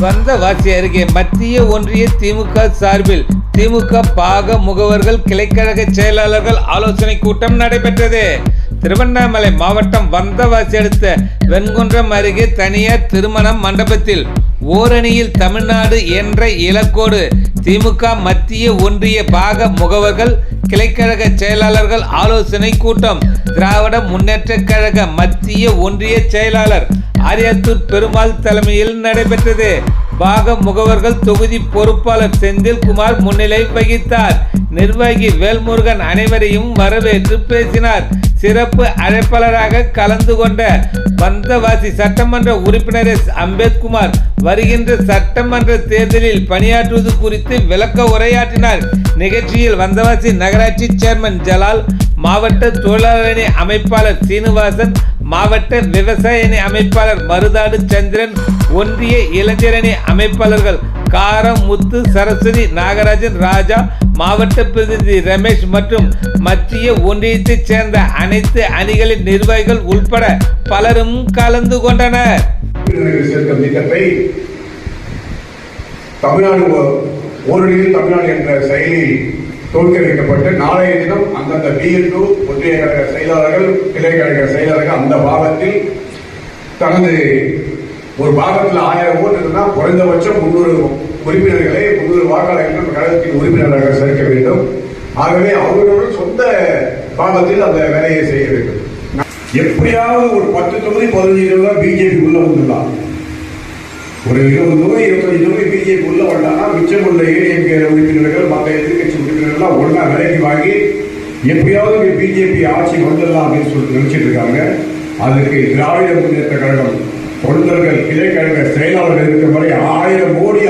வந்தவாசி அருகே மத்திய ஒன்றிய திமுக சார்பில் திமுக பாக முகவர்கள் கிளைக்கழக செயலாளர்கள் ஆலோசனை கூட்டம் நடைபெற்றது. திருவண்ணாமலை மாவட்டம் வந்தவாசி அடுத்த வெண்குன்றம் அருகே தனியார் திருமண மண்டபத்தில் ஓரணியில் தமிழ்நாடு என்ற இலக்கோடு திமுக மத்திய ஒன்றிய பாக முகவர்கள் கிளைக்கழக செயலாளர்கள் ஆலோசனை கூட்டம் திராவிட முன்னேற்ற கழக மத்திய ஒன்றிய செயலாளர் அரியத்தூர் பெருமாள் தலைமையில் நடைபெற்றது. பாக முகவர்கள் தொகுதி பொறுப்பாளர் செந்தில்குமார் முன்னிலை வகித்தார். நிர்வாகி வேல்முருகன் அனைவரையும் வரவேற்று பேசினார். சிறப்பு அழைப்பாளராக கலந்து கொண்ட வந்தவாசி சட்டமன்ற உறுப்பினர் எஸ். அம்பேத்குமார் வருகின்ற சட்டமன்ற தேர்தலில் பணியாற்றுவது குறித்து விளக்க உரையாற்றினார். நிகழ்ச்சியில் வந்தவாசி நகராட்சி சேர்மன் ஜலால் மாவட்ட தொழிலாளர் அமைப்பாளர் சீனிவாசன் மாவட்ட விவசாய அமைப்பாளர் மருதாடு சந்திரன் ஒன்றிய இளைஞரணி அமைப்பாளர்கள் காரம் முத்து சரஸ்வதி நாகராஜன் ராஜா மாவட்ட பிரதிநிதி ரமேஷ் மற்றும் மத்திய ஒன்றியத்தைச் சேர்ந்த அனைத்து அணிகளின் நிர்வாகிகள் உட்பட பலரும் கலந்து கொண்டனர். தமிழ்நாடு ஓ- ஓரணியில் தமிழ்நாடு என்ற செயலில் துவக்கி வைக்கப்பட்டு நாளைய தினம் அந்தந்த பிஎன்டு கழக செயலாளர்கள் கிளை கழக செயலாளர்கள் அந்த பாகத்தில் தனது ஒரு பாகத்தில் ஆயிரம் ஓட்டு இருந்தால் குறைந்தபட்சம் முன்னூறு உறுப்பினர்களை முன்னூறு வாக்காளர்கள் கழகத்தின் உறுப்பினராக சேர்க்க வேண்டும். ஆகவே அவர்களுடன் சொந்த பாகத்தில் அந்த வேலையை செய்ய வேண்டும். எப்படியாவது ஒரு பத்து தொகுதி பதினஞ்சு தொகுதி பிஜேபி உள்ள வந்துடலாம். ஒரு இருபது தொகுதி இருபத்தஞ்சு தொகுதி பிஜேபி உள்ள வந்தாங்கன்னா மிச்சம் உள்ள ஏடிஎம்கே உறுப்பினர்கள் மற்ற எதிர்கட்சி உறுப்பினர்கள்லாம் ஒன்றா விலைக்கு வாங்கி எப்படியாவது பிஜேபி ஆட்சி வந்துடலாம் அப்படின்னு சொல்லிட்டு நினைச்சிட்டு இருக்காங்க. அதுக்கு திராவிட முன்னேற்ற கழகம் தொண்டர்கள் கிளை கழக செயலாளர்கள் இருக்கிற வரை ஆயிரம் கோடி